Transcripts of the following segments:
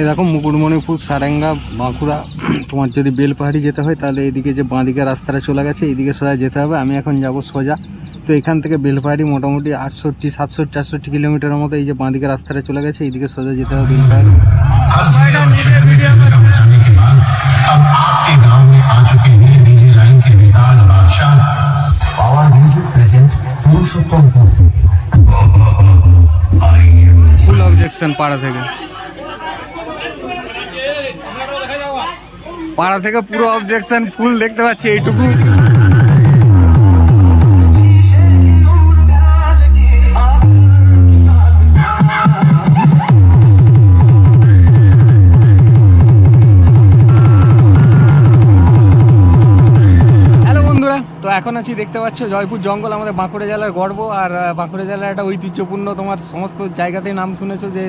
এরকম মুকুটমণিপুর, সারেঙ্গা, বাঁকুড়া, তোমার যদি বেলপাহাড়ি যেতে হয়, তাহলে এদিকে যে বাঁদিকে রাস্তাটা চলে গেছে, এইদিকে সোজা যেতে হবে। আমি এখন যাব সোজা। তো এখান থেকে বেলপাহাড়ি মোটামুটি আটষট্টি, সাতষট্টি, আটষট্টি কিলোমিটারের মতো এই যে বাঁদিকে রাস্তাটা চলে গেছে, এইদিকে সোজা যেতে হবে বেলপাহাড়ি। পাড়া থেকে পাড়া থেকে পুরো অবজেকশন ফুল দেখতে পাচ্ছি এইটুকু। তো এখন আছি দেখতে পাচ্ছ জয়পুর জঙ্গল, আমাদের বাঁকুড়া জেলার গর্ব, আর বাঁকুড়া জেলার একটা ঐতিহ্যপূর্ণ তোমার সমস্ত জায়গাতেই নাম শুনেছো যে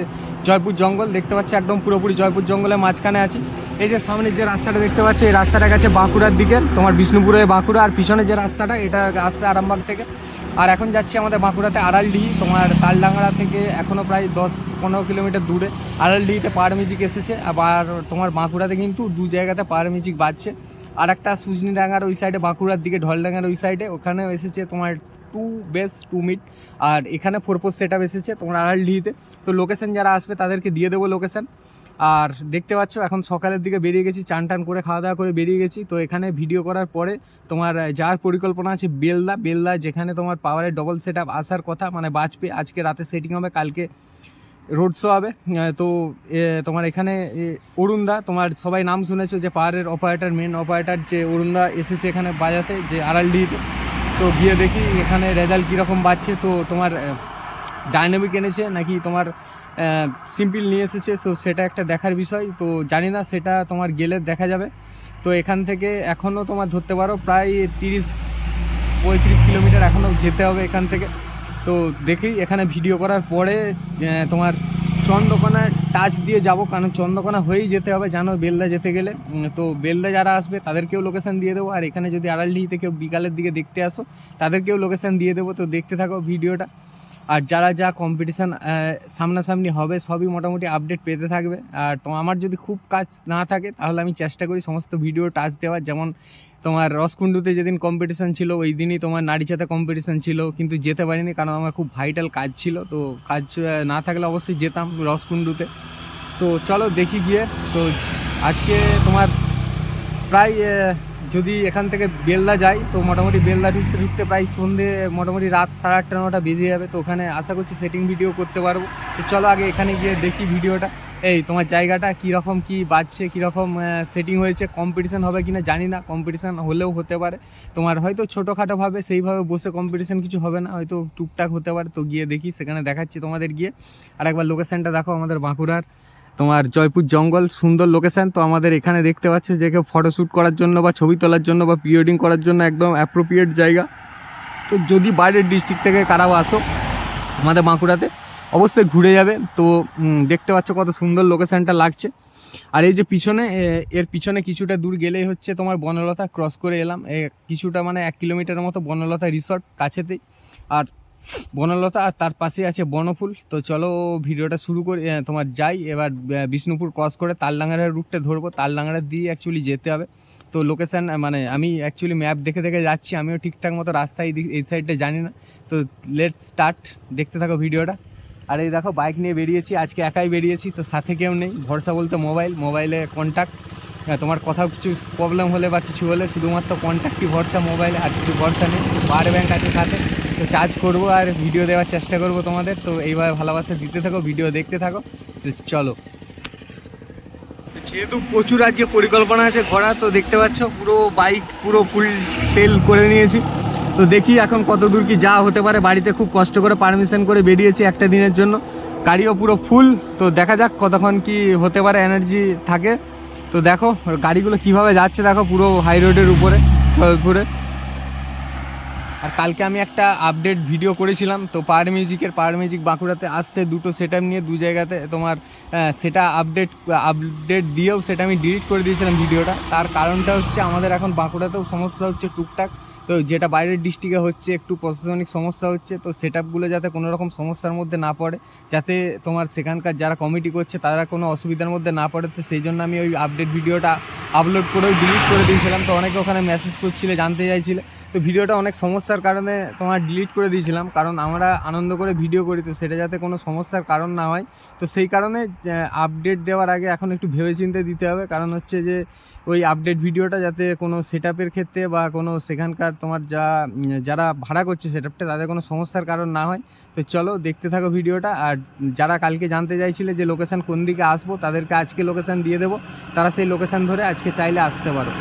জয়পুর জঙ্গল, দেখতে পাচ্ছ একদম পুরোপুরি জয়পুর জঙ্গলের মাঝখানে আছি। এই যে সামনের যে রাস্তাটা দেখতে পাচ্ছ, এই রাস্তাটা গেছে বাঁকুড়ার দিকে, তোমার বিষ্ণুপুরে বাঁকুড়া। আর পিছনে যে রাস্তাটা, এটা আসছে আরামবাগ থেকে। আর এখন যাচ্ছি আমাদের বাঁকুড়াতে আড়ালডিহি তোমার তালডাংরা থেকে এখনও প্রায় দশ পনেরো কিলোমিটার দূরে। আড়ালডিহিতে পাহাড় মিউজিক এসেছে, আবার তোমার বাঁকুড়াতে কিন্তু দু জায়গাতে পাহাড় মিউজিক বাজছে। আর একটা সুজনি ডাঙ্গার ওই সাইডে বাঁকুড়ার দিকে ঢলডাঙ্গার ওই সাইডে ওখানেও এসেছে তোমার টু বেস টু মিট আর এখানে ফোর পোস্ট সেট এসেছে তোমার আড়ালডিহিতে তো লোকেশন যারা আসবে, তাদেরকে দিয়ে দেবো লোকেশন আর দেখতে পাচ্ছ, এখন সকালের দিকে বেরিয়ে গেছি, চান টান করে খাওয়া দাওয়া করে বেরিয়ে গেছি। তো এখানে ভিডিও করার পরে তোমার যাওয়ার পরিকল্পনা আছে বেলদা বেলদা যেখানে তোমার পাওয়ারের ডবল সেট আপ আসার কথা মানে বাজপে, আজকে রাতে সেটিং হবে, কালকে রোড শো হবে। তো তোমার এখানে অরুণদা, তোমার সবাই নাম শুনেছো যে পাহাড়ের অপারেটার মেন অপারেটার যে অরুণদা এসেছে এখানে বাজাতে, যে আড়ালডিতে তো গিয়ে দেখি এখানে রেজাল্ট কীরকম বাজছে তো তোমার ডাইনামিক এনেছে, নাকি তোমার সিম্পল নিয়ে এসেছে সো সেটা একটা দেখার বিষয়। তো জানি না সেটা তোমার গেলে দেখা যাবে। তো এখান থেকে এখনও তোমার ধরতে পারো, প্রায় তিরিশ, পঁয়ত্রিশ কিলোমিটার এখনও যেতে হবে এখান থেকে। তো দেখি, এখানে ভিডিও করার পরে তোমার চন্দ্রকোনা টাচ দিয়ে যাব, কারণ চন্দ্রকোনা হয়েই যেতে হবে, জানো, বেলদা যেতে গেলে। তো বেলদা যারা আসবে, তাদেরকেও লোকেশান দিয়ে দেবো। আর এখানে যদি আড়ালডিহিতে কেউ বিকালের দিকে দেখতে আসো, তাদেরকেও লোকেশান দিয়ে দেবো। তো দেখতে থাকো ভিডিওটা আর যারা যা কম্পিটিশান সামনাসামনি হবে, সবই মোটামুটি আপডেট পেতে থাকবে। আর তো আমার যদি খুব কাজ না থাকে, তাহলে আমি চেষ্টা করি সমস্ত ভিডিও টাচ দেওয়ার। যেমন তোমার রসকুণ্ডুতে যেদিন কম্পিটিশান ছিল, ওই দিনই তোমার নারীচাতে কম্পিটিশান ছিল, কিন্তু যেতে পারিনি কারণ আমার খুব ভাইটাল কাজ ছিল। তো কাজ না থাকলে অবশ্যই যেতাম রসকুণ্ডুতে। তো চলো দেখি গিয়ে। তো আজকে তোমার প্রায় যদি এখান থেকে বেলদা যাই, তো মোটামুটি বেলদা ঢুকতে ঢুকতে প্রায় সন্ধে, মোটামুটি রাত সাড়ে আটটা, নটা বেজে যাবে। তো ওখানে আশা করছি সেটিং ভিডিও করতে পারব। তো চলো আগে এখানে গিয়ে দেখি ভিডিওটা এই, তোমার জায়গাটা কীরকম, কী বাজছে, কীরকম সেটিং হয়েছে কম্পিটিশান হবে কি না জানি না। কম্পিটিশন হলেও হতে পারে। তোমার হয়তো ছোটোখাটোভাবে সেইভাবে বসে কম্পিটিশান কিছু হবে না। হয়তো টুকটাক হতে পারে। তো গিয়ে দেখি, সেখানে দেখাচ্ছি তোমাদের গিয়ে। আর একবার লোকেশানটা দেখো আমাদের বাঁকুড়ার। তোমার জয়পুর জঙ্গল সুন্দর লোকেশান তো আমাদের এখানে দেখতে পাচ্ছ যে কেউ ফটোশ্যুট করার জন্য বা ছবি তোলার জন্য বা প্রি ওয়েডিং করার জন্য একদম অ্যাপ্রোপ্রিয়েট জায়গা। তো যদি বাইরের ডিস্ট্রিক্ট থেকে কারাও আসো আমাদের বাঁকুড়াতে, অবশ্যই ঘুরে যাবে। তো দেখতে পাচ্ছ কত সুন্দর লোকেশানটা লাগছে। আর এই যে পিছনে এর পিছনে কিছুটা দূর গেলেই হচ্ছে তোমার বনলতা ক্রস করে এলাম। কিছুটা মানে এক কিলোমিটারের মতো বনলতা রিসর্ট কাছেতেই। আর বনলতা আর তার পাশে আছে বনফুল। তো চলো ভিডিওটা শুরু করে তোমার যাই, এবার বিষ্ণুপুর ক্রস করে তালডাঙ্গারের রুটটা ধরবো। তালডাঙ্গারা দিয়ে অ্যাকচুয়ালি যেতে হবে। তো লোকেশান মানে আমি অ্যাকচুয়ালি ম্যাপ দেখে দেখে যাচ্ছি, আমিও ঠিকঠাক মতো রাস্তা এই এই সাইডটা জানি না। তো লেট স্টার্ট দেখতে থাকো ভিডিওটা। আর এই দেখো বাইক নিয়ে বেরিয়েছি, আজকে একাই বেরিয়েছি, তো সাথে কেউ নেই। ভরসা বলতে মোবাইল মোবাইলে কন্ট্যাক্ট তোমার কোথাও কিছু প্রবলেম হলে বা কিছু হলে শুধুমাত্র কন্ট্যাক্টই ভরসা মোবাইলে আর কিছু ভরসা নেই। পাওয়ার ব্যাঙ্ক আছে সাথে। তো চার্জ করব আর ভিডিও দেওয়ার চেষ্টা করব তোমাদের। তো এইভাবে ভালোবাসা দিতে থাকো ভিডিও দেখতে থাকো। তো চলো। যেহেতু প্রচুর আজকে পরিকল্পনা আছে ঘোরা তো দেখতে পাচ্ছ পুরো বাইক পুরো ফুল তেল করে নিয়েছি। তো দেখি এখন কত দূর কি যা হতে পারে। বাড়িতে খুব কষ্ট করে পারমিশন করে বেরিয়েছি একটা দিনের জন্য। গাড়িও পুরো ফুল তো দেখা যাক কতক্ষণ কি হতে পারে এনার্জি থাকে। তো দেখো, গাড়িগুলো কীভাবে যাচ্ছে দেখো পুরো হাই রোডের উপরে, জয়পুরে। আর কালকে আমি একটা আপডেট ভিডিও করেছিলাম, তো পাওয়ার মিউজিকের পাওয়ার মিউজিক বাঁকুড়াতে আসছে, দুটো সেট নিয়ে দু জায়গাতে তোমার সেটা আপডেট আপডেট দিয়েও সেটা আমি ডিলিট করে দিয়েছিলাম ভিডিওটা তার কারণটা হচ্ছে আমাদের এখন বাঁকুড়াতেও সমস্যা হচ্ছে টুকটাক। তো যেটা বাইরের ডিস্ট্রিক্টে হচ্ছে, একটু প্রশাসনিক সমস্যা হচ্ছে, তো সেট আপগুলো যাতে কোনো রকম সমস্যার মধ্যে না পড়ে, যাতে তোমার সেখানকার যারা কমিটি করছে, তারা কোনো অসুবিধার মধ্যে না পড়ে, তো সেই জন্য আমি ওই আপডেট ভিডিওটা আপলোড করেও ডিলিট করে দিয়েছিলাম। তো অনেকে ওখানে মেসেজ করছিলে, জানতে চাইছিলে। তো ভিডিওটা অনেক সমস্যার কারণে তোমার ডিলিট করে দিয়েছিলাম, কারণ আমরা আনন্দ করে ভিডিও করি, তো সেটা যাতে কোনো সমস্যার কারণ না হয়। তো সেই কারণে আপডেট দেওয়ার আগে এখন একটু ভেবেচিন্তে দিতে হবে, কারণ হচ্ছে যে ওই আপডেট ভিডিওটা যাতে কোনো সেট ক্ষেত্রে বা কোনো সেখানকার তোমার যা, যারা ভাড়া করছে সেট আপটা তাদের কোনো সমস্যার কারণ না হয়। তো চলো দেখতে থাকো ভিডিওটা আর যারা কালকে জানতে চাইছিলে যে লোকেশান কোন দিকে আসব, তাদেরকে আজকে লোকেশান দিয়ে দেবো। তারা সেই লোকেশান ধরে আজকে চাইলে আসতে পারো।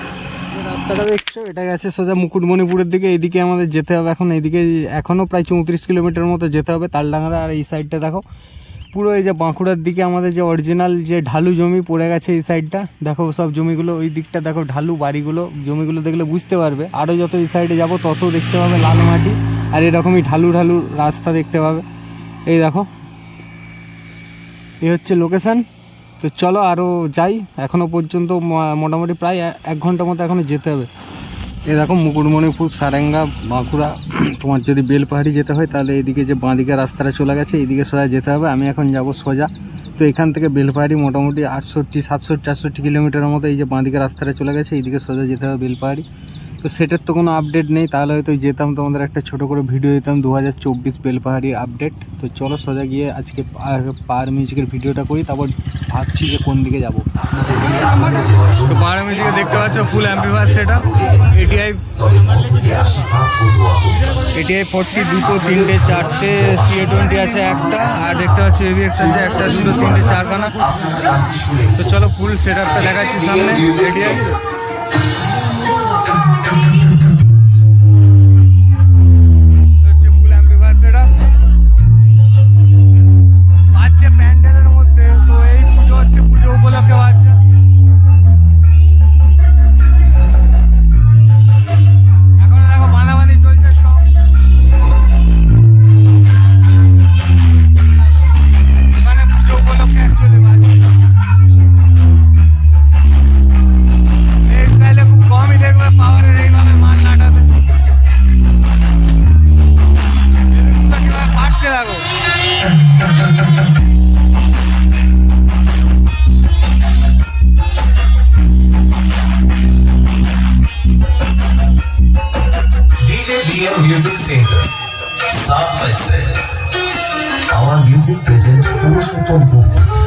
রাস্তাটা দেখছ? এটা গেছে সোজা মুকুটমণিপুরের দিকে, এইদিকে আমাদের যেতে হবে এখন। এইদিকে এখনও প্রায় চৌত্রিশ কিলোমিটার মতো যেতে হবে তালডাঙ্গারা, আর এই সাইডটা দেখো। পুরো এই যে বাঁকুড়ার দিকে আমাদের যে অরিজিনাল যে ঢালু জমি পড়ে গেছে এই সাইডটা, দেখো সব জমিগুলো, ওই দিকটা দেখো ঢালু বাড়িগুলো, জমিগুলো দেখলে বুঝতে পারবে। আরও যত এই সাইডে যাব, তত দেখতে পাবে লাল মাটি, আর এরকমই ঢালু ঢালু রাস্তা দেখতে পাবে। এই দেখো, এই হচ্ছে লোকেশান তো চলো আরও যাই। এখনও পর্যন্ত মোটামুটি প্রায় এক ঘণ্টা মতো এখনও যেতে হবে। এরকম মুকুটমণিপুর, সারেঙ্গা, বাঁকুড়া, তোমার যদি বেলপাহাড়ি যেতে হয়, তাহলে এইদিকে যে বাঁদিকে রাস্তাটা চলে গেছে এইদিকে সোজা যেতে হবে। আমি এখন যাব সোজা। তো এখান থেকে বেলপাহাড়ি মোটামুটি আটষট্টি, সাতষট্টি, আটষট্টি কিলোমিটারের মতো এই যে বাঁদিকে রাস্তাটা চলে গেছে এইদিকে সোজা যেতে হবে বেলপাহাড়ি। তো সেটার তো কোনো আপডেট নেই, তাহলে হয়তো যেতাম তোমাদের একটা ছোট করে ভিডিও দিতাম দু হাজার চব্বিশ বেলপাহাড়ির আপডেট তো চলো সোজা গিয়ে আজকে পাওয়ার মিউজিকের ভিডিওটা করি, তারপর ভাবছি যে কোন দিকে যাব। তো পাওয়ার মিউজিকে দেখতে পাচ্ছ ফুল অ্যাম্পিফায়ার সেটা এটিআই এটিআই ফোরটি দুটো, তিনটে, চারটে সিএ টোয়েন্টি আছে একটা, আর দেখতে পাচ্ছি এভিএক্স আছে একটা, দুটো, তিনটে, চারখানা। তো চলো ফুল সেট আপটা দেখাচ্ছি সামনে এটিআই Center. সাত পাইছে Our music present পুরুষোত্তমপুর থেকে।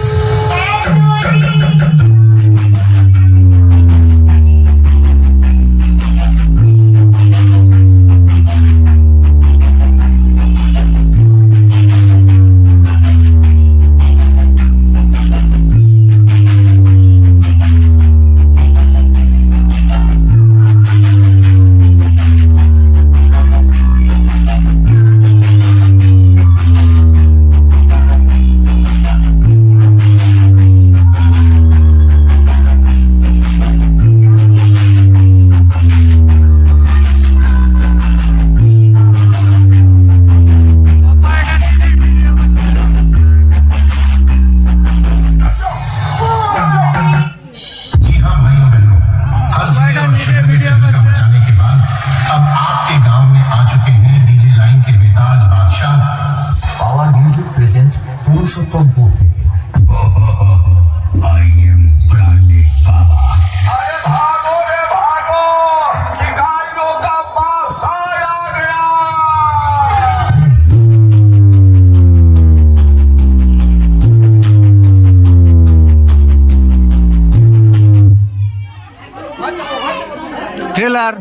ট্রেলার,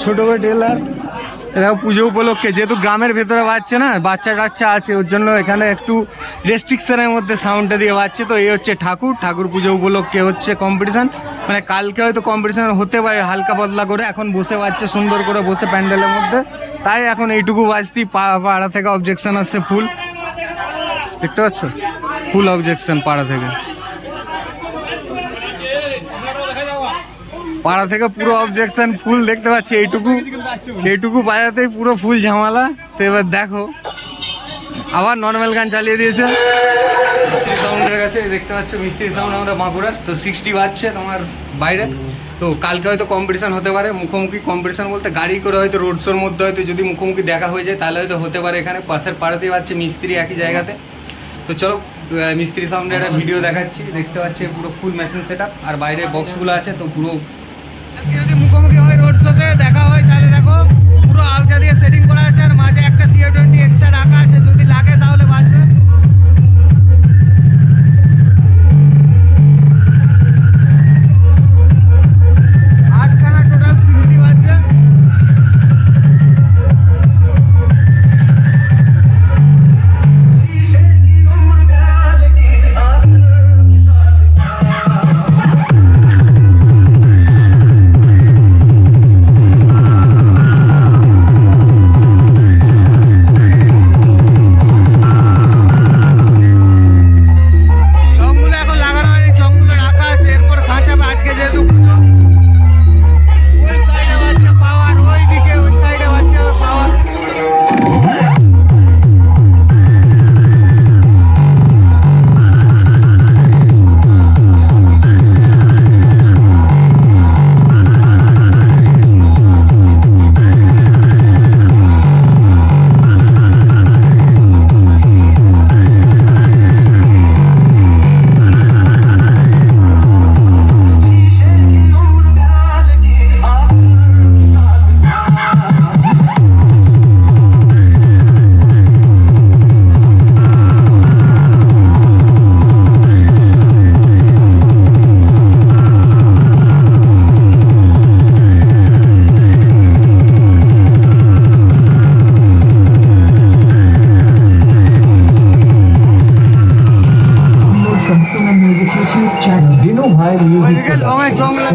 ছোট করে ট্রেলার। দেখো পুজো উপলক্ষে, যেহেতু গ্রামের ভেতরে বাজছে না, বাচ্চা টাচ্চা আছে, ওর জন্য এখানে একটু রেস্ট্রিকশনের মধ্যে সাউন্ডটা দিয়ে বাজছে। তো এই হচ্ছে ঠাকুর ঠাকুর পুজো উপলক্ষে হচ্ছে কম্পিটিশান মানে কালকে হয়তো কম্পিটিশান হতে পারে, হালকা বদলা করে, এখন বসে বাজছে, সুন্দর করে বসে প্যান্ডেলের মধ্যে। তাই এখন এইটুকু বাজতেই পা- পাড়া থেকে অবজেকশন আসছে, ফুল। দেখতে পাচ্ছ? ফুল অবজেকশন পাড়া থেকে। পাড়া থেকে পুরো অবজেকশন ফুল দেখতে পাচ্ছি, এইটুকু এইটুকু বাজাতেই পুরো ফুল ঝামেলা। তো এবার দেখো, আবার নর্মাল গান চালিয়ে দিয়েছে। মিস্ত্রি সাউন্ডের কাছে দেখতে পাচ্ছ মিস্ত্রি সাউন্ড আমাদের বাঁকুড়ার। তো সিক্সটি বাজছে তোমার বাইরে। তো কালকে হয়তো কম্পিটিশন হতে পারে, মুখোমুখি কম্পিটিশন বলতে গাড়ি করে হয়তো রোড শোর মধ্যে হয়তো যদি মুখোমুখি দেখা হয়ে যায়, তাহলে হয়তো হতে পারে এখানে। পাশের পাড়াতেই পাচ্ছে মিস্ত্রি একই জায়গাতে। তো চলো মিস্ত্রি সাউন্ডের একটা ভিডিও দেখাচ্ছি। দেখতে পাচ্ছি, পুরো ফুল মেশিন সেট আর বাইরে বক্সগুলো আছে, তো পুরো যদি মুখোমুখি হয় রোড শোতে দেখা হয়, তাহলে দেখো পুরো আলচা দিয়ে সেটিং করা আছে, আর মাঝে একটা সিও টোয়েন্টি এক্সট্রা রাখা আছে, যদি লাগে তাহলে বাঁচবে। দিনু ভাই মিউজিক তোমরা